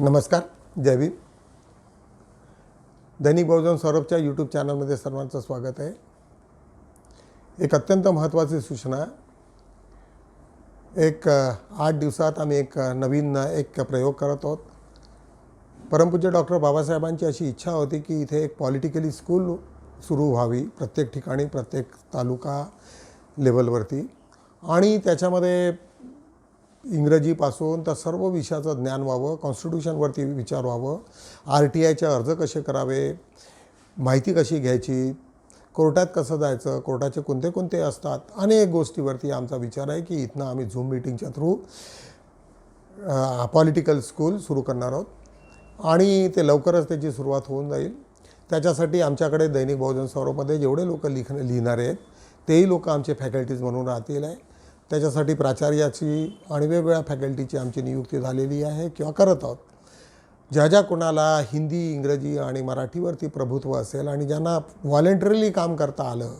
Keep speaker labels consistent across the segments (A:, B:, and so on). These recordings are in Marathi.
A: नमस्कार जय भीम. दैनिक बहुजन सौरभच्या यूट्यूब चॅनलमध्ये सर्वांचं स्वागत आहे. एक अत्यंत महत्त्वाची सूचना. एक आठ दिवसात आम्ही एक नवीन एक प्रयोग करत आहोत. परमपूज्य डॉक्टर बाबासाहेबांची अशी इच्छा होती की इथे एक पॉलिटिकली स्कूल सुरू व्हावी प्रत्येक ठिकाणी प्रत्येक तालुका लेवलवरती आणि त्याच्यामध्ये इंग्रजीपासून तर सर्व विषयाचं ज्ञान व्हावं कॉन्स्टिट्यूशनवरती विचार व्हावं आर टी आयचे अर्ज कसे करावे माहिती कशी घ्यायची कोर्टात कसं जायचं कोर्टाचे कोणते कोणते असतात अनेक गोष्टीवरती आमचा विचार आहे की इथनं आम्ही झूम मिटिंगच्या थ्रू पॉलिटिकल स्कूल सुरू करणार आहोत. आणि ते लवकरच त्याची सुरुवात होऊन जाईल. त्याच्यासाठी आमच्याकडे दैनिक बहुजन स्वरूपमध्ये जेवढे लोक लिख लिहिणारे आहेत तेही लोक आमचे फॅकल्टीज म्हणून राहतील आहे. त्याच्यासाठी प्राचार्याची आणि वेगवेगळ्या फॅकल्टीची आमची नियुक्ती झालेली आहे किंवा करत आहोत. ज्या ज्या कोणाला हिंदी इंग्रजी आणि मराठीवरती प्रभुत्व असेल आणि ज्यांना व्हॉलेंटरीली काम करता आलं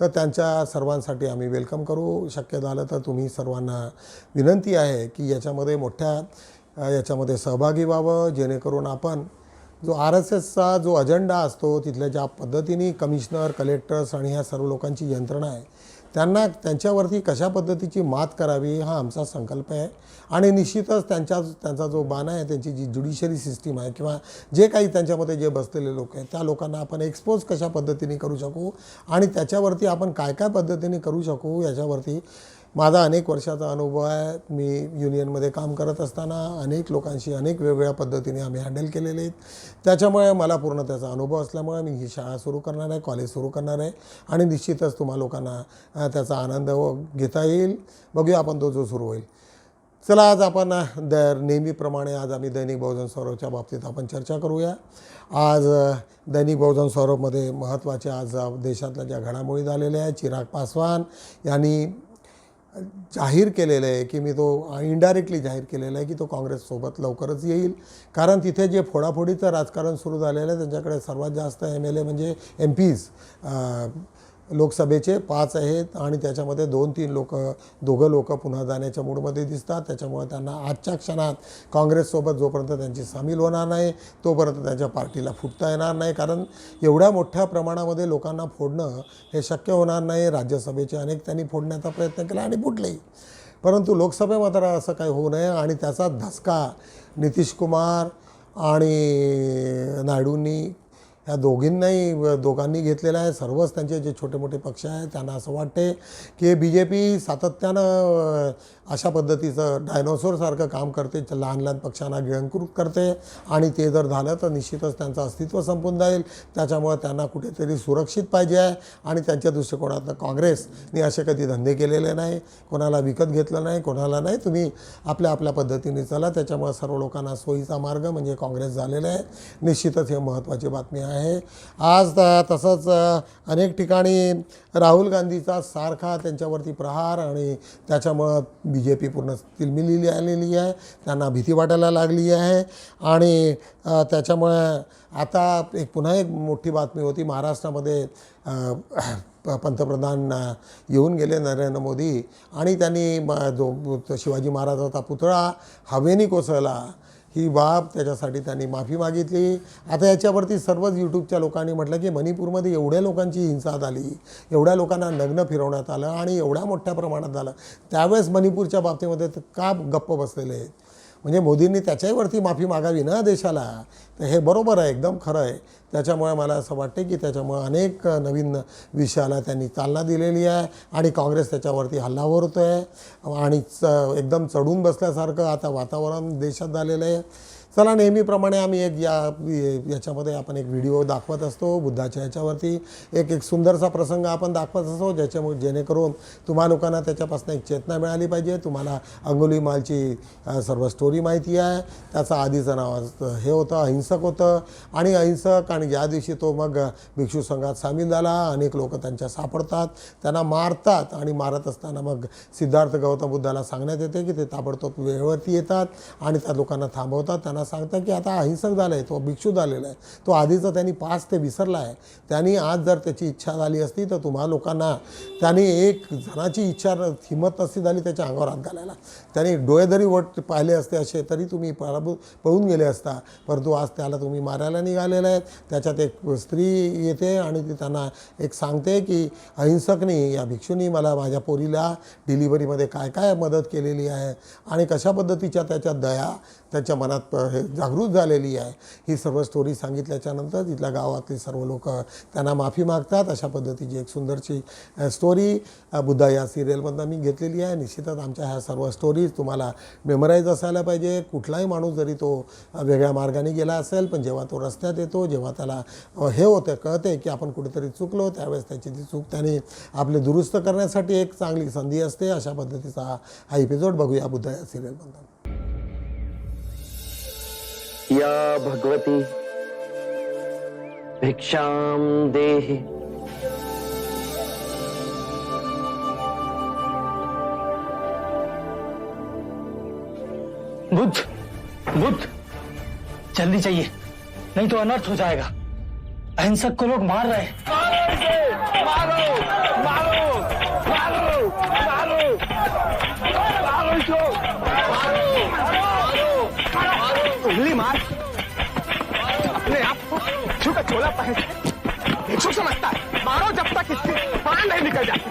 A: तर त्यांच्या सर्वांसाठी आम्ही वेलकम करू. शक्य झालं तर तुम्ही सर्वांना विनंती आहे की याच्यामध्ये मोठ्या याच्यामध्ये सहभागी व्हावं जेणेकरून आपण जो आर एस एसचा जो अजेंडा असतो तिथल्या ज्या पद्धतीने कमिशनर कलेक्टर्स आणि ह्या सर्व लोकांची यंत्रणा आहे त्यांना त्यांच्यावरती कशा पद्धतीची मात करावी हा आमचा संकल्प आहे. आणि निश्चितच त्यांच्या त्यांचा जो बाण आहे त्यांची जी ज्युडिशरी सिस्टीम आहे किंवा जे काही त्यांच्यामध्ये जे बसलेले लोक आहेत त्या लोकांना आपण एक्सपोज कशा पद्धतीने करू शकू आणि त्याच्यावरती आपण काय काय पद्धतीने करू शकू याच्यावरती माझा अनेक वर्षाचा अनुभव आहे. मी युनियनमध्ये काम करत असताना अनेक लोकांशी अनेक वेगवेगळ्या पद्धतीने आम्ही हँडल केलेले आहेत. त्याच्यामुळे मला पूर्ण त्याचा अनुभव असल्यामुळे मी ही शाळा सुरू करणार आहे कॉलेज सुरू करणार आहे आणि निश्चितच तुम्हा लोकांना त्याचा आनंद घेता येईल. बघूया आपण तो जो सुरू होईल. चला आज आपण दर द नेहमीप्रमाणे आज आम्ही दैनिक बहुजन सौरवच्या बाबतीत आपण चर्चा करूया. आज दैनिक बहुजन सौरवमध्ये महत्त्वाच्या आज देशातल्या ज्या घडामोडी झालेल्या आहेत चिराग पासवान यांनी जाहीर केलेलं आहे की मी तो इनडायरेक्टली जाहीर केलेलं आहे की तो काँग्रेससोबत लवकरच येईल. कारण तिथे जे फोडाफोडीचं राजकारण सुरू झालेलं आहे त्यांच्याकडे सर्वात जास्त एम एल ए म्हणजे एम पीज लोकसभेचे पाच आहेत आणि त्याच्यामध्ये दोन तीन लोक दोघं लोक पुन्हा जाण्याच्या मूडमध्ये दिसतात. त्याच्यामुळे त्यांना आजच्या क्षणात काँग्रेससोबत जोपर्यंत त्यांची सामील होणार नाही तोपर्यंत त्यांच्या पार्टीला फुटता येणार नाही. कारण एवढ्या मोठ्या प्रमाणामध्ये लोकांना फोडणं हे शक्य होणार नाही. राज्यसभेचे अनेक त्यांनी फोडण्याचा प्रयत्न केला आणि फुटलेही परंतु लोकसभे मात्र असं काही होऊ नये आणि त्याचा धसका नितीश कुमार आणि नायडूंनी ह्या दोघींनाही दोघांनी घेतलेला आहे. सर्वच त्यांचे जे छोटे मोठे पक्ष आहेत त्यांना असं वाटते की बी जे पी सातत्यानं अशा पद्धतीचं डायनोसोरसारखं काम करते लहान लहान पक्षांना गिळंकृत करते आणि ते जर झालं तर निश्चितच त्यांचं अस्तित्व संपून जाईल. त्याच्यामुळे त्यांना कुठेतरी सुरक्षित पाहिजे आहे आणि त्यांच्या दृष्टिकोनातनं काँग्रेसने असे कधी धंदे केलेले नाही कोणाला विकत घेतलं नाही कोणाला नाही. तुम्ही आपल्या आपल्या पद्धतीने चला. त्याच्यामुळे सर्व लोकांना सोयीचा मार्ग म्हणजे काँग्रेस झालेला आहे. निश्चितच हे महत्त्वाची बातमी आहे. आज त- तसंच अनेक ठिकाणी राहुल गांधीचा सारखा त्यांच्यावरती प्रहार आणि त्याच्यामुळं बी जे पी पूर्ण तिलमिलेली आलेली आहे. त्यांना भीती वाटायला लागली आहे. आणि त्याच्यामुळे आता एक पुन्हा एक मोठी बातमी होती. महाराष्ट्रामध्ये प- पंतप्रधान येऊन गेले नरेंद्र मोदी आणि त्यांनी म- जो शिवाजी महाराजाचा पुतळा हवेनी कोसळला. ही बाब त्याच्यासाठी त्यांनी माफी मागितली. आता याच्यावरती सर्वच यूट्यूबच्या लोकांनी म्हटलं की मणिपूरमध्ये एवढ्या लोकांची हिंसा झाली एवढ्या लोकांना नग्न फिरवण्यात आलं आणि एवढ्या मोठ्या प्रमाणात झालं. त्यावेळेस मणिपूरच्या बाबतीमध्ये का गप्प बसलेले आहेत? म्हणजे मोदींनी त्याच्यावरती माफी मागावी ना देशाला? तर हे बरोबर आहे एकदम खरं आहे. त्याच्यामुळे मला असं वाटते की त्याच्यामुळे अनेक नवीन विषयाला त्यांनी चालना दिलेली आहे आणि काँग्रेस त्याच्यावरती हल्लावर होतो आहे आणि च एकदम चढून बसल्यासारखं आता वातावरण देशात झालेलं आहे. चला नेहमीप्रमाणे आम्ही एक या याच्यामध्ये आपण एक व्हिडिओ दाखवत असतो बुद्धाच्या याच्यावरती. एक एक सुंदरसा प्रसंग आपण दाखवत असतो ज्याच्यामुळे जेणेकरून तुम्हा लोकांना त्याच्यापासून एक चेतना मिळाली पाहिजे. तुम्हाला अंगुली मालची सर्व स्टोरी माहिती आहे. त्याचं आधीचं नाव हे होतं अहिंसक होतं. आणि अहिंसक आणि ज्या दिवशी तो मग भिक्षू संघात सामील झाला. अनेक लोक त्यांच्या सापडतात. त्यांना मारतात आणि मारत असताना मग सिद्धार्थ गौतम बुद्धाला सांगण्यात येते की ते ताबडतोब वेळेवरती येतात आणि त्या लोकांना थांबवतात. त्यांना सांगतात की आता अहिंसक झाला आहे तो भिक्षू झालेला आहे. तो आधीचा त्यांनी पाच ते विसरला आहे. त्यांनी आज जर त्याची इच्छा झाली असती तर तुम्हा लोकांना त्यांनी एक जणाची इच्छा हिंमत नसती झाली त्याच्या अंगावर हात घालायला. त्याने डोळे जरी वट पाहिले असते असे तरी तुम्ही पराभूत पळून गेले असता. परंतु आज त्याला तुम्ही मारायला निघालेला आहेत. त्याच्यात एक स्त्री येते आणि ती त्यांना एक सांगते की अहिंसकनी या भिक्षूंनी मला माझ्या पोरीला डिलिव्हरीमध्ये काय काय मदत केलेली आहे आणि कशा पद्धतीच्या त्याच्या दया त्यांच्या मनात प- हे जागृत झालेली आहे. ही सर्व स्टोरी सांगितल्याच्यानंतर तिथल्या गावातले सर्व लोक त्यांना माफी मागतात. अशा पद्धतीची एक सुंदरची स्टोरी बुद्धा या सिरियलमधनं मी घेतलेली आहे. निश्चितच आमच्या ह्या सर्व स्टोरीज तुम्हाला मेमराईज असायला पाहिजे. कुठलाही माणूस जरी तो वेगळ्या मार्गाने गेला असेल पण जेव्हा तो रस्त्यात येतो जेव्हा त्याला हे होतं कळते की आपण कुठेतरी चुकलो त्यावेळेस त्याची ती चूक त्याने आपले दुरुस्त करण्यासाठी एक चांगली संधी असते. अशा पद्धतीचा हा- हा एपिसोड बघूया बुद्धा या सिरियलमधून
B: या भगवती। भिक्षां देहि।
C: बुद्ध बुद्ध जल्दी चाहिए नहीं तो अनर्थ हो जाएगा। अहिंसक को लोग मार रहे हैं।
D: उंगली चोला पहन भिक्षु समझता है। मारो जब तक इसकी प्राण नहीं निकल जाती।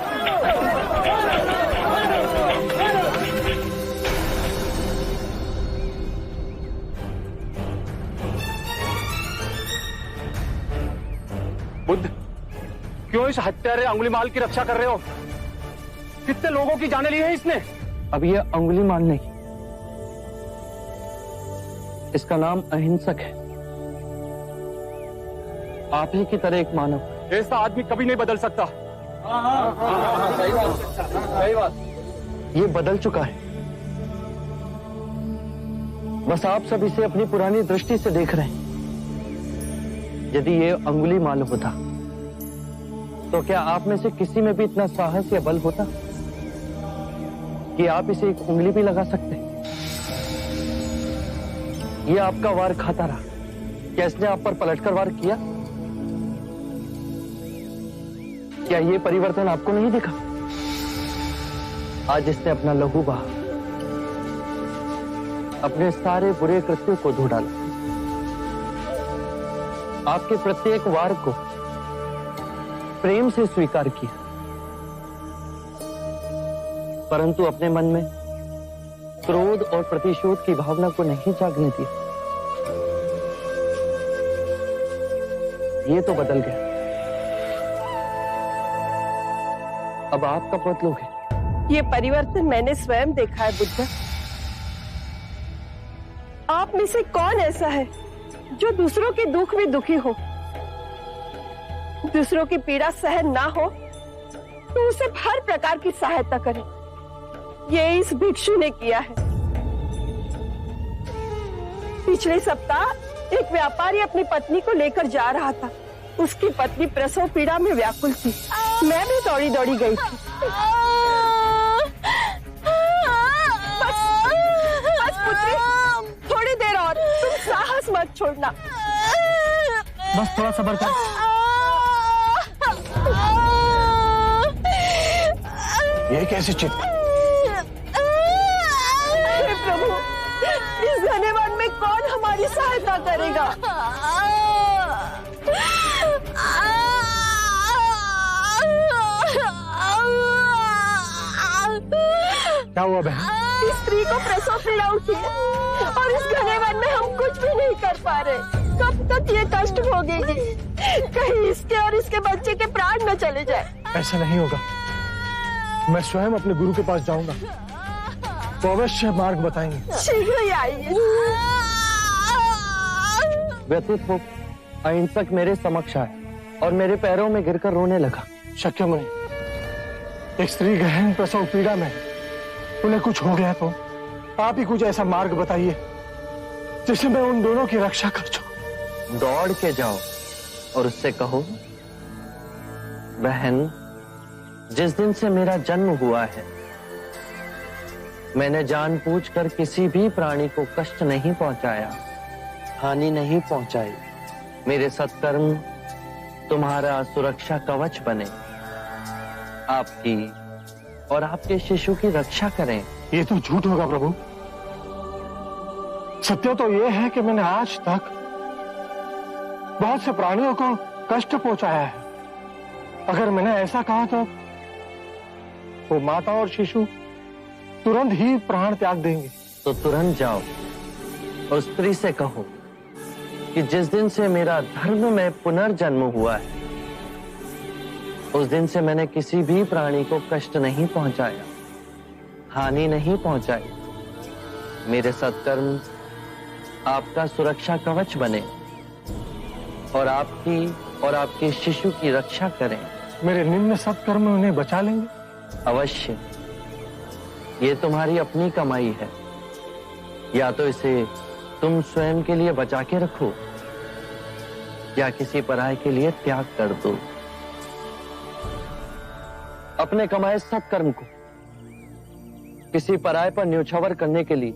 D: बुद्ध, क्यों इस हत्यारे अंगुली माल की रक्षा कर रहे हो? कितने लोगों की जाने ली है इसने?
B: अब ये अंगुली माल नहीं। इसका नाम अहिंसक है। आप ही की तरह एक मानव।
D: ऐसा आदमी कभी नहीं बदल सकता।
B: ये बदल चुका है। बस आप सब इसे अपनी पुरानी दृष्टि से देख रहे हैं। यदि ये अंगुली माल होता तो क्या आप में से किसी में भी इतना साहस या बल होता कि आप इसे एक उंगली भी लगा सकते? ये आपका वार खाता रहा। क्या इसने आप पर पलटकर वार किया? क्या ये परिवर्तन आपको नहीं दिखा? आज इसने अपना लहू बहा। अपने सारे बुरे कृत्यों को धो डाला। आपके प्रत्येक वार को प्रेम से स्वीकार किया। परंतु अपने मन में क्रोध और प्रतिशोध की भावना को नहीं जागने दिया। ये तो बदल गया। अब आप कब बदलोगे
E: ये परिवर्तन मैंने स्वयं देखा है, बुद्ध। आप में से कौन ऐसा है जो दूसरों के दुख में दुखी हो? दूसरों की पीड़ा सहन ना हो तो उसे हर प्रकार की सहायता करें। ये इस भिक्षु ने किया है। पिछले सप्ताह एक व्यापारी अपनी पत्नी को लेकर जा रहा था। उसकी पत्नी प्रसव पीड़ा में व्याकुल थी। मैं भी दौड़ी दौड़ी गई थी। बस बस पुत्री थोड़ी देर और तुम साहस मत छोड़ना।
C: बस थोड़ा सबर कर।
D: ये कैसे चित?
E: प्रभु इस धन्यवाद में कौन हमारी सहायता करेगा?
D: क्या हुआ बहन?
E: इस स्त्री को प्रसव पीड़ा उठी है और इस घने वन में हम कुछ भी नहीं कर पा रहे। कब तक ये कष्ट भोगेगी? कहीं इसके और इसके बच्चे के प्राण न चले जाए।
D: ऐसा नहीं होगा। मैं स्वयं अपने गुरु के पास जाऊँगा। तो अवश्य मार्ग बताएँगे।
E: शीघ्र ही आइए।
B: व्यथित हो अहिंसक मेरे समक्ष आए और मेरे पैरों में गिरकर रोने लगा।
D: शक्य नहीं एक स्त्री गहन प्रसव पीड़ा में। उन्हें कुछ हो गया तो आप ही कुछ ऐसा मार्ग बताइए, जिससे मैं उन दोनों की रक्षा कर सकूँ।
B: दौड़ के जाओ और उससे कहो, बहन, जिस दिन से मेरा जन्म हुआ है, मैंने जानबूझकर किसी भी प्राणी को कष्ट नहीं पहुँचाया, हानि नहीं पहुंचाई। मेरे सत्कर्म, तुम्हारा सुरक्षा कवच बने। आपकी और आपके शिशु की रक्षा करें।
D: ये तो झूठ होगा प्रभु। सत्य तो ये है कि मैंने आज तक बहुत से प्राणियों को कष्ट पहुँचाया है। अगर मैंने ऐसा कहा तो वो माता और शिशु तुरंत ही प्राण त्याग देंगे।
B: तो तुरंत जाओ और स्त्री से कहो कि जिस दिन से मेरा धर्म में पुनर्जन्म हुआ है उस दिन से मैंने किसी भी प्राणी को कष्ट नहीं पहुँचाया हानि नहीं पहुंचाई। मेरे सत्कर्म आपका सुरक्षा कवच बने और आपकी और आपके शिशु की रक्षा करें।
D: मेरे निम्न सत्कर्म उन्हें बचा लेंगे।
B: अवश्य। ये तुम्हारी अपनी कमाई है। या तो इसे तुम स्वयं के लिए बचा के रखो या किसी पराय के लिए त्याग कर दो। अपने कमाए सत्कर्म को। किसी पराय पर न्यौछावर करने के लिए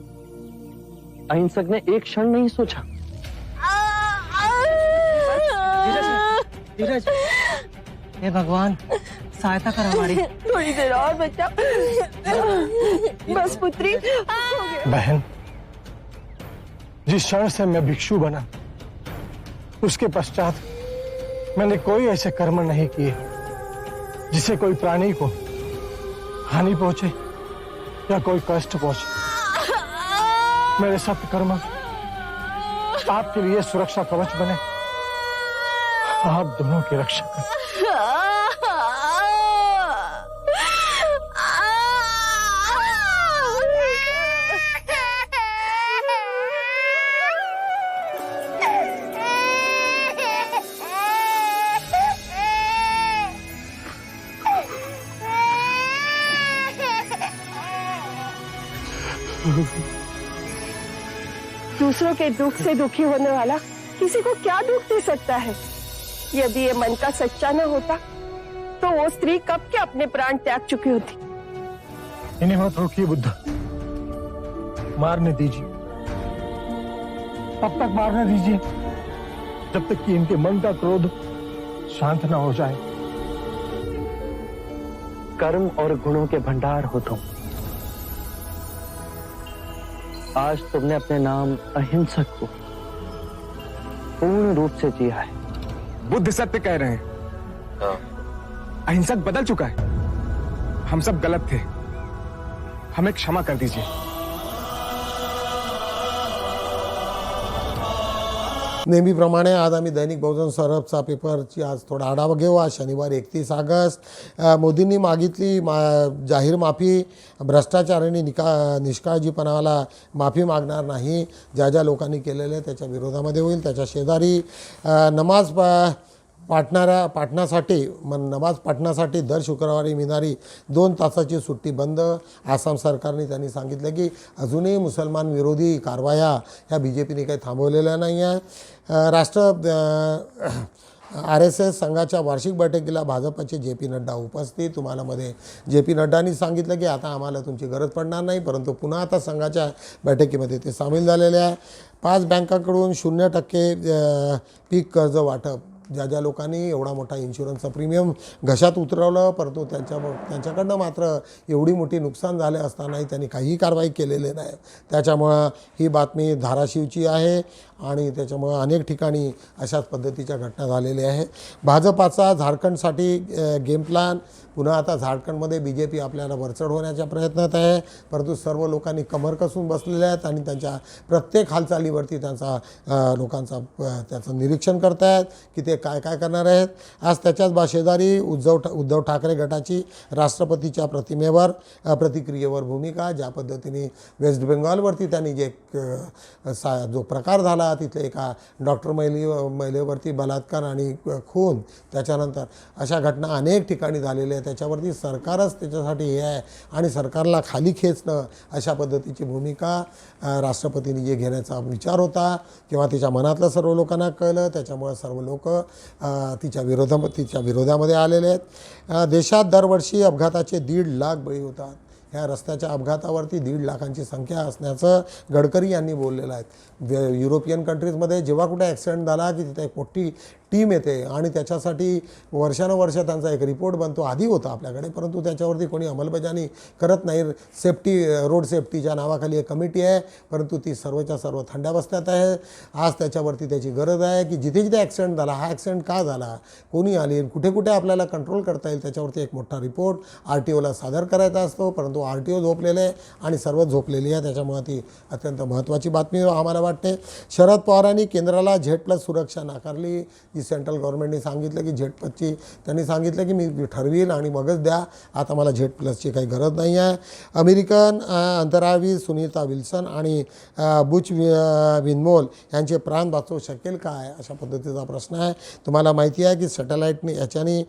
B: अहिंसक ने एक क्षण नहीं सोचा।
C: धीरज हे भगवान सहायता कर हमारी।
E: थोड़ी देर और बच्चा बस पुत्री।
D: बहन जिस क्षण से मैं भिक्षु बना उसके पश्चात मैंने कोई ऐसे कर्म नहीं किए। जिससे कोई प्राणी को हानि पहुँचे या कोई कष्ट पहुँचे। मेरे सत्य कर्म आपके लिए सुरक्षा कवच बने। आप दोनों की रक्षा करें।
E: दूसरों के दुख से दुखी होने वाला किसी को क्या दुख दे सकता है? यदि ये मन का सच्चा न होता तो वो स्त्री कब के अपने प्राण त्याग चुकी होती?
D: इन्हें मत रोकिए बुद्ध। मारने दीजिए। तब तक मारने दीजिए। जब तक कि इनके मन का क्रोध शांत ना हो जाए।
B: कर्म और गुणों के भंडार हो तुम। आज तुमने अपने नाम अहिंसक को पूर्ण रूप से जिया है।
F: बुद्ध सत्य कह रहे हैं। अहिंसक बदल चुका है। हम सब गलत थे। हमें क्षमा कर दीजिए।
A: नेहमीप्रमाणे आज आम्ही दैनिक बहुजन सरबचा पेपरची आज थोडा आढावा घेऊ. आज शनिवार एकतीस ऑगस्ट. मोदींनी मागितली मा जाहीर माफी. भ्रष्टाचार आणि निका निष्काळजीपणाला माफी मागणार नाही. ज्या ज्या लोकांनी केलेलं आहे त्याच्या विरोधामध्ये होईल. त्याच्या शेजारी नमाज प पाठणाऱ्या पाठण्यासाठी मग नमाज पाठण्यासाठी दर शुक्रवारी मिळणारी दोन तासाची सुट्टी बंद. आसाम सरकारने त्यांनी सांगितलं की अजूनही मुसलमान विरोधी कारवाया ह्या बी जे पीने काही थांबवलेल्या नाही आहे राष्ट्र आर एस एस संघाच्या वार्षिक बैठकीला भाजपचे जे पी नड्डा उपस्थित. तुम्हाला मध्ये जे पी नड्डांनी सांगितलं की आता आम्हाला तुमची गरज पडणार नाही परंतु पुन्हा आता संघाच्या बैठकीमध्ये ते सामील झालेले आहे. पाच बँकांकडून शून्य टक्के पीक कर्ज वाटप ज्या ज्या लोकांनी एवढा मोठा इन्शुरन्सचा प्रीमियम घशात उतरवलं परंतु त्यांच्या त्यांच्याकडनं मात्र एवढी मोठी नुकसान झाले असतानाही त्यांनी काहीही कारवाई केलेली नाही. त्याच्यामुळं ही बातमी धाराशिवची आहे आणि त्याच्यामुळं अनेक ठिकाणी अशाच पद्धतीच्या घटना झालेल्या आहे भाजपाचा झारखंडसाठी गेम प्लॅन पुन्हा आता झारखंडमध्ये बी जे पी आपल्याला वरचढ होण्याच्या प्रयत्नात आहे. परंतु सर्व लोकांनी कमर कसून बसलेल्या आहेत आणि त्यांच्या प्रत्येक हालचालीवरती त्यांचा लोकांचा त्याचं निरीक्षण करतायत की ते काय काय करणार आहेत? आज त्याच्याच बा शेजारी उद्धव ठा उद्धव ठाकरे गटाची राष्ट्रपतीच्या प्रतिमेवर प्रतिक्रियेवर भूमिका ज्या पद्धतीने वेस्ट बेंगॉलवरती त्यांनी जे सा जो प्रकार झाला तिथले एका डॉक्टर महिली महिलेवरती बलात्कार आणि खून त्याच्यानंतर अशा घटना अनेक ठिकाणी झालेल्या आहेत. त्याच्यावरती सरकारच त्याच्यासाठी हे आहे आणि सरकारला खाली खेचणं अशा पद्धतीची भूमिका राष्ट्रपतींनी जे घेण्याचा विचार होता किंवा तिच्या मनातलं सर्व लोकांना कळलं त्याच्यामुळं सर्व लोक तिच्या विरोधा तिच्या विरोधामध्ये आलेले आहेत. देशात दरवर्षी अपघाताचे दीड लाख बळी होतात. ह्या रस्त्याच्या अपघातावरती दीड लाखांची संख्या असण्याचं गडकरी यांनी बोललेलं आहे. युरोपियन कंट्रीजमध्ये जेव्हा कुठे ॲक्सिडेंट झाला की तिथे एक मोठी टीम येते आणि त्याच्यासाठी वर्षानुवर्ष त्यांचा एक रिपोर्ट बनतो. आधी होता आपल्याकडे परंतु त्याच्यावरती कोणी अंमलबजावणी करत नाही. सेफ्टी रोड सेफ्टीच्या नावाखाली एक कमिटी आहे परंतु ती सर्वच्या सर्व थंडावस्थेत आहे. आज त्याच्यावरती त्याची गरज आहे की जिथे जिथे ॲक्सिडेंट झाला हा ॲक्सिडेंट का झाला कोणी आली कुठे कुठे आपल्याला कंट्रोल करता येईल त्याच्यावरती एक मोठा रिपोर्ट आर टी ओला सादर करायचा असतो. परंतु आर टी ओ झोपलेले आहे आणि सर्व झोपलेली आहे त्याच्यामुळे ती अत्यंत महत्त्वाची बातमी आम्हाला वाटते. शरद पवारांनी केंद्राला झेड प्लस सुरक्षा नाकारली. की सेंट्रल गव्हर्नमेंटने सांगितलं की झेड प्लसची त्यांनी सांगितलं की मी ठरवील आणि मगच द्या. आता मला झेड प्लसची काही गरज नाही आहे. अमेरिकन अंतरावी अंतराळवीर सुनीता विल्सन आणि बुच विनमोल यांचे प्राण वाचवू शकेल काय अशा पद्धतीचा प्रश्न आहे. तुम्हाला माहिती आहे की सॅटेलाईटने याच्याने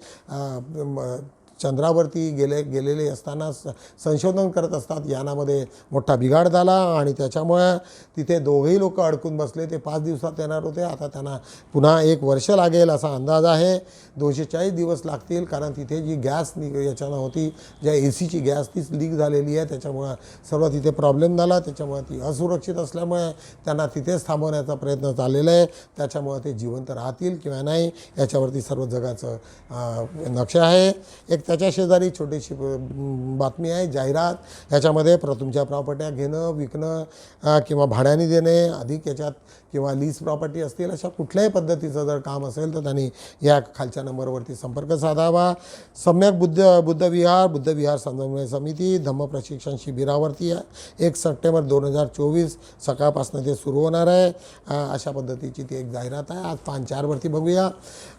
A: चंद्रावरती गेले गेलेले असताना स संशोधन करत असतात. यानामध्ये मोठा बिघाड झाला आणि त्याच्यामुळे तिथे दोघेही लोक अडकून बसले. ते पाच दिवसात येणार होते. आता त्यांना पुन्हा एक वर्ष लागेल असा अंदाज आहे. दोनशे चाळीस दिवस लागतील कारण तिथे जी गॅस नि याच्यानं होती ज्या ए सीची गॅस तीच लीक झालेली आहे. त्याच्यामुळं सर्व तिथे प्रॉब्लेम झाला. त्याच्यामुळे ती असुरक्षित असल्यामुळे त्यांना तिथेच थांबवण्याचा प्रयत्न चाललेला आहे. त्याच्यामुळे ते जिवंत राहतील किंवा नाही याच्यावरती सर्व जगाचं नक्षा आहे. एक त्याच्या शेजारी छोटीशी बातमी आहे जाहिरात. ह्याच्यामध्ये प्र तुमच्या प्रॉपर्ट्या घेणं विकणं किंवा भाड्याने देणे अधिक याच्यात किंवा लीज प्रॉपर्टी असतील अशा कुठल्याही पद्धतीचं जर काम असेल तर त्यांनी या खालच्या नंबरवरती संपर्क साधावा. सम्यक बुद्ध बुद्धविहार बुद्धविहार समन्वय समिती धम्म प्रशिक्षण शिबिरावरती आहे एक सप्टेंबर दोन हजार चोवीस सकाळपासून ते सुरू होणार आहे. अशा पद्धतीची ती एक जाहिरात आहे. आज पान चारवरती बघूया.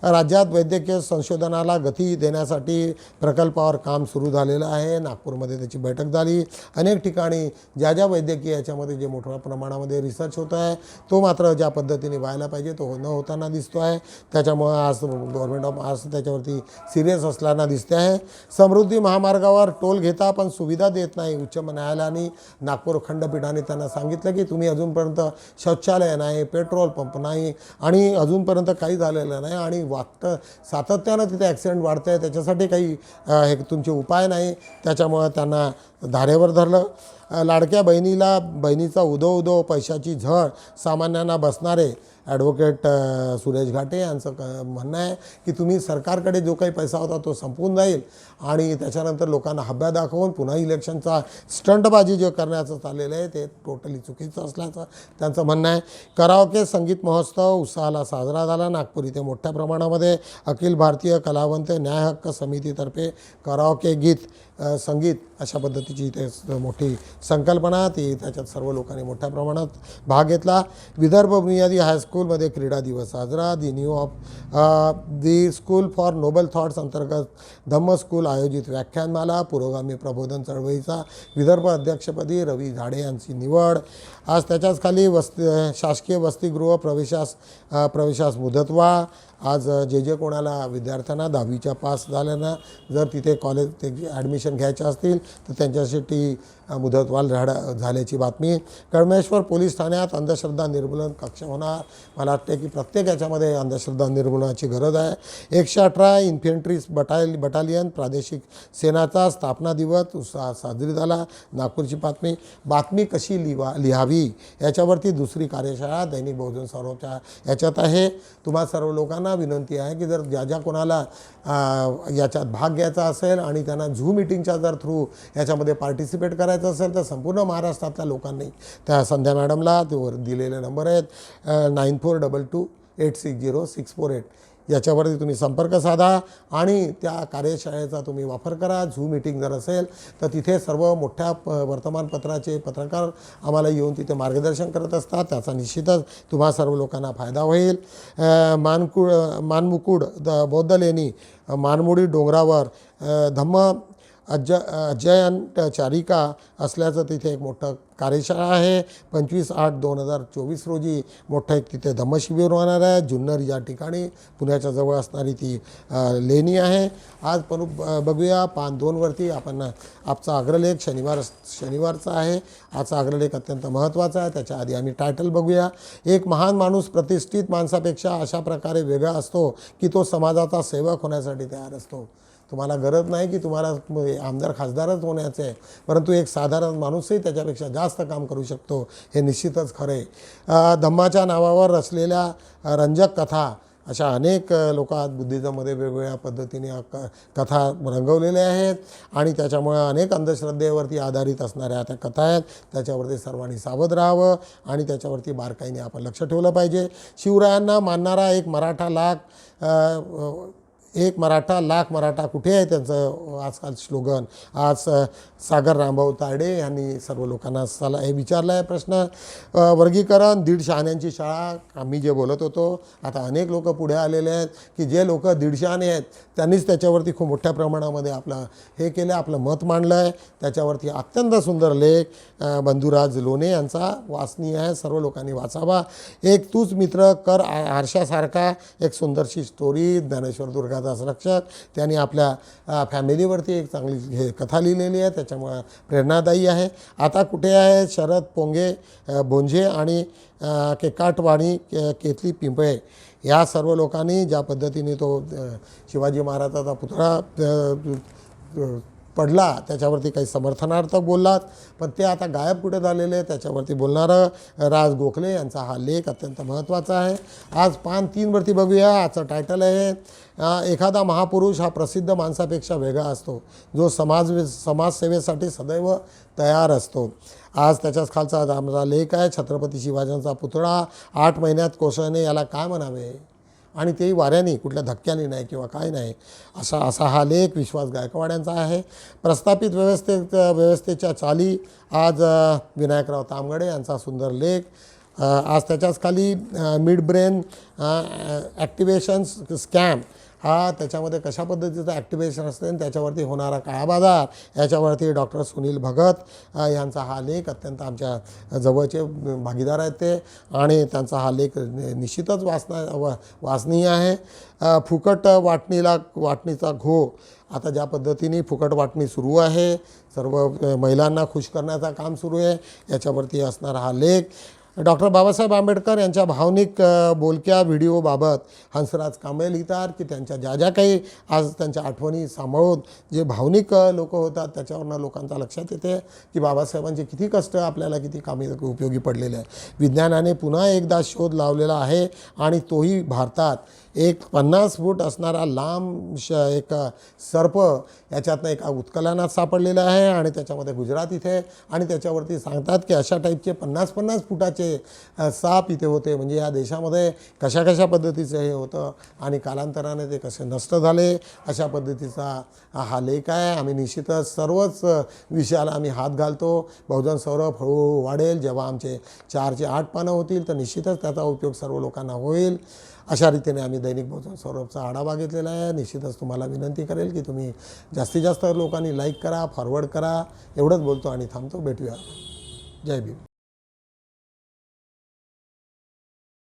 A: राज्यात वैद्यकीय संशोधनाला गती देण्यासाठी प्रकल्पावर काम सुरू झालेलं आहे. नागपूरमध्ये त्याची बैठक झाली. अनेक ठिकाणी ज्या ज्या वैद्यकीय याच्यामध्ये जे मोठ्या प्रमाणामध्ये रिसर्च होत आहे तो मात्र ज्या पद्धतीने व्हायला पाहिजे तो न होताना दिसतो आहे. त्याच्यामुळं आज गव्हर्मेंट ऑफ आज त्याच्यावरती सिरियस असताना दिसते आहे. समृद्धी महामार्गावर टोल घेता पण सुविधा देत नाही उच्च न्यायालयाने. नागपूर खंडपीठाने त्यांना सांगितलं की तुम्ही अजूनपर्यंत शौचालय नाही पेट्रोल पंप नाही आणि अजूनपर्यंत काही झालेलं नाही आणि वाटतं सातत्यानं तिथे ॲक्सिडेंट वाढतं आहे त्याच्यासाठी काही हे तुमचे उपाय नाही. त्याच्यामुळं त्यांना धारेवर धरलं. लाडक्या बहिणीला बहिणीचा उदो उदो पैशाची झळ सामान्यांना बसणारे ॲडव्होकेट सुरेश घाटे यांचं क म्हणणं आहे की तुम्ही सरकारकडे जो काही पैसा होता तो संपून जाईल आणि त्याच्यानंतर लोकांना हब्या दाखवून पुन्हा इलेक्शनचा स्टंटबाजी जे करण्याचं चाललेलं आहे ते टोटली चुकीचं असल्याचं त्यांचं म्हणणं आहे. करावके संगीत महोत्सव उत्साहाला साजरा झाला. नागपूर इथे मोठ्या प्रमाणामध्ये अखिल भारतीय कलावंत न्याय हक्क समितीतर्फे कराओके गीत संगीत अशा पद्धतीची इथे मोठी संकल्पना ती त्याच्यात सर्व लोकांनी मोठ्या प्रमाणात भाग घेतला. विदर्भ बुनियादी हायस्कूलमध्ये क्रीडा दिवस साजरा. The new of the school for noble thoughts अंतर्गत धम्म स्कूल आयोजित व्याख्यानमाला. पुरोगामी प्रबोधन चळवळीचा विदर्भ अध्यक्षपदी रवी झाडे यांची निवड. आज त्याच्याच खाली वस्ती शासकीय वसतिगृह प्रवेशास प्रवेशास मुदतवा. आज जे जे कोणाला विद्यार्थ्यांना दहावीच्या पास झाल्यानं जर तिथे कॉलेज ते ॲडमिशन घ्यायचे असतील तर त्यांच्यासाठी मुदतवाल झाडा झाल्याची बातमी. कळमेश्वर पोलीस ठाण्यात अंधश्रद्धा निर्मूलन कक्ष होणार. मला वाटते की प्रत्येक याच्यामध्ये अंधश्रद्धा निर्मूलनाची गरज आहे. एकशे अठरा इन्फेंट्री बटाल बटालियन प्रादेशिक सेनाचा स्थापना दिवस उत्साहात साजरी झाला. नागपूरची बातमी बातमी कशी लिवा लिहावी याच्यावरती दुसरी कार्यशाळा दैनिक बहुजन सर्वच्या याच्यात आहे. तुम्हा सर्व लोकांना विनंती आहे की जर ज्या ज्या कोणाला याच्यात भाग घ्यायचा असेल आणि त्यांना झू मिटिंगच्या जर थ्रू याच्यामध्ये पार्टिसिपेट करायचं असेल तर संपूर्ण महाराष्ट्रातल्या लोकांनी त्या संध्या मॅडमला ते वर दिलेले नंबर आहेत nine four double two eight six zero six four eight. याच्यावरती तुम्ही संपर्क साधा आणि त्या कार्यशाळेचा तुम्ही वापर करा. झू मिटिंग जर असेल तर तिथे सर्व मोठ्या प वर्तमानपत्राचे पत्रकार आम्हाला येऊन तिथे मार्गदर्शन करत असतात. त्याचा निश्चितच तुम्हा सर्व लोकांना फायदा होईल. मानकुड मानमुकुड द बौद्ध लेणी मानमुडी डोंगरावर धम्म अज्ज अजयंत चारिका असल्याचं तिथे एक मोठं कार्यशाळा आहे. पंचवीस आठ दोन हजार चोवीस रोजी मोठं एक तिथे धम्मशिबिर होणार आहे. जुन्नर या ठिकाणी पुण्याच्या जवळ असणारी ती लेणी आहे. आज पण ब- बघूया. पान दोनवरती आपण आजचा अग्रलेख शनिवार शनिवारचा आहे. आजचा अग्रलेख अत्यंत महत्त्वाचा आहे. त्याच्या आधी आम्ही टायटल बघूया. एक महान माणूस प्रतिष्ठित माणसापेक्षा अशा प्रकारे वेगळा असतो की तो समाजाचा सेवक होण्यासाठी तयार असतो. तुम्हाला गरज नाही की तुम्हाला आमदार खासदारच होण्याचं आहे. परंतु एक साधारण माणूसही त्याच्यापेक्षा जास्त काम करू शकतो हे निश्चितच खरं आहे. धम्माच्या नावावर रचलेल्या रंजक कथा अशा अनेक लोक आज बुद्धिझममध्ये वेगवेगळ्या पद्धतीने क कथा रंगवलेल्या आहेत आणि त्याच्यामुळे अनेक अंधश्रद्धेवरती आधारित असणाऱ्या त्या कथा आहेत. त्याच्यावरती सर्वांनी सावध राहावं आणि त्याच्यावरती बारकाईने आपण लक्ष ठेवलं पाहिजे. शिवरायांना मानणारा एक मराठा लाख एक मराठा लाख मराठा कुठे आहे त्यांचं आजकाल स्लोगन? आज सागर रामभाऊ तायडे यांनी सर्व लोकांना सला हे विचारलं आहे प्रश्न. वर्गीकरण दीड शहाण्यांची शाळा आम्ही जे बोलत होतो आता अनेक लोक पुढे आलेले आहेत की जे लोक दीडशहाणे आहेत त्यांनीच त्याच्यावरती खूप मोठ्या प्रमाणामध्ये आपलं हे केलं आपलं मत मांडलं आहे त्याच्यावरती अत्यंत सुंदर लेख बंधुराज लोणे यांचा वाचनीय आहे सर्व लोकांनी वाचावा. एक तूच मित्र कर आरशासारखा एक सुंदरशी स्टोरी ज्ञानेश्वर दुर्गादास रक्षक त्यांनी आपल्या फॅमिलीवरती एक चांगली हे कथा लिहिलेली आहे त्याच्यामुळं प्रेरणादायी आहे. आता कुठे आहे शरद पोंगे भोंजे बोंझे आणि केकाटवाणी के केतली पिंपळे? या सर्व लोकांनी ज्या पद्धतीने तो शिवाजी महाराजाचा पुतळा पडला त्याच्यावरती काही समर्थनार्थ बोललात. पण ते आता गायब कुठे झालेले आहे त्याच्यावरती बोलणारं राज गोखले यांचा हा लेख अत्यंत महत्त्वाचा आहे. आज पान तीनवरती बघूया आजचं टायटल आहे एखादा महापुरुष हा प्रसिद्ध माणसापेक्षा वेगळा असतो. जो समाज समाजसेवेसाठी सदैव तयार असतो. आज त्याच्याच खालचा आमचा लेख आहे छत्रपती शिवाजींचा पुतळा आठ महिन्यात कोसळणे याला काय म्हणावे? आणि तेही वाऱ्याने कुठल्या धक्क्याने नाही किंवा काय नाही. असा असा हा लेख विश्वास गायकवाड यांचा आहे. प्रस्थापित व्यवस्थे व्यवस्थेच्या चाली आज विनायकराव तामगडे यांचा सुंदर लेख. आज त्याच्याच खाली मिड ब्रेन ॲक्टिवेशन स्कॅम हा त्याच्यामध्ये कशा पद्धतीचं ॲक्टिवेशन असते आणि त्याच्यावरती होणारा काळा बाजार याच्यावरती डॉक्टर सुनील भगत यांचा हा लेख अत्यंत आमच्या जवळचे भागीदार आहेत ते आणि त्यांचा हा लेख निश्चितच वाचना वा वाचनीय आहे. फुकट वाटणीला वाटणीचा घो. आता ज्या पद्धतीने फुकट वाटणी सुरू आहे सर्व महिलांना खुश करण्याचं काम सुरू आहे याच्यावरती असणारा हा लेख. डॉक्टर बाबासाहेब आंबेडकर यांच्या भावनिक बोलक्या व्हिडिओबाबत हंसराज कांबळे लिहितात की त्यांच्या ज्या ज्या काही आज त्यांच्या आठवणी सांभाळून जे भावनिक लोक होतात त्याच्यावरनं लोकांचा लक्षात येते की बाबासाहेबांचे किती कष्ट आपल्याला किती कामी उपयोगी पडलेले आहे विज्ञानाने पुन्हा एकदा शोध लावलेला आहे आणि तोही भारतात एक पन्नास फूट असणारा लांब श एक सर्प याच्यातनं एका उत्कलनात सापडलेला आहे आणि त्याच्यामध्ये गुजरात इथे आणि त्याच्यावरती सांगतात की अशा टाईपचे पन्नास पन्नास फुटाचे साप इथे होते. म्हणजे या देशामध्ये कशा कशा पद्धतीचं हे होतं आणि कालांतराने ते कसे नष्ट झाले अशा पद्धतीचा हा लेख आहे. आम्ही निश्चितच सर्वच विषयाला आम्ही हात घालतो. बहुजन सौरभ हळूहळू वाढेल. जेव्हा आमचे चारचे आठ पानं होतील तर निश्चितच त्याचा उपयोग सर्व लोकांना होईल. अशा रीतीने आम्ही दैनिक बहुजन सौरभचा आढावा घेतलेला आहे. निश्चितच तुम्हाला विनंती करेल की तुम्ही जास्तीत जास्त लोकांनी लाईक करा फॉरवर्ड करा. एवढंच बोलतो आणि थांबतो. भेटूया जय भीम.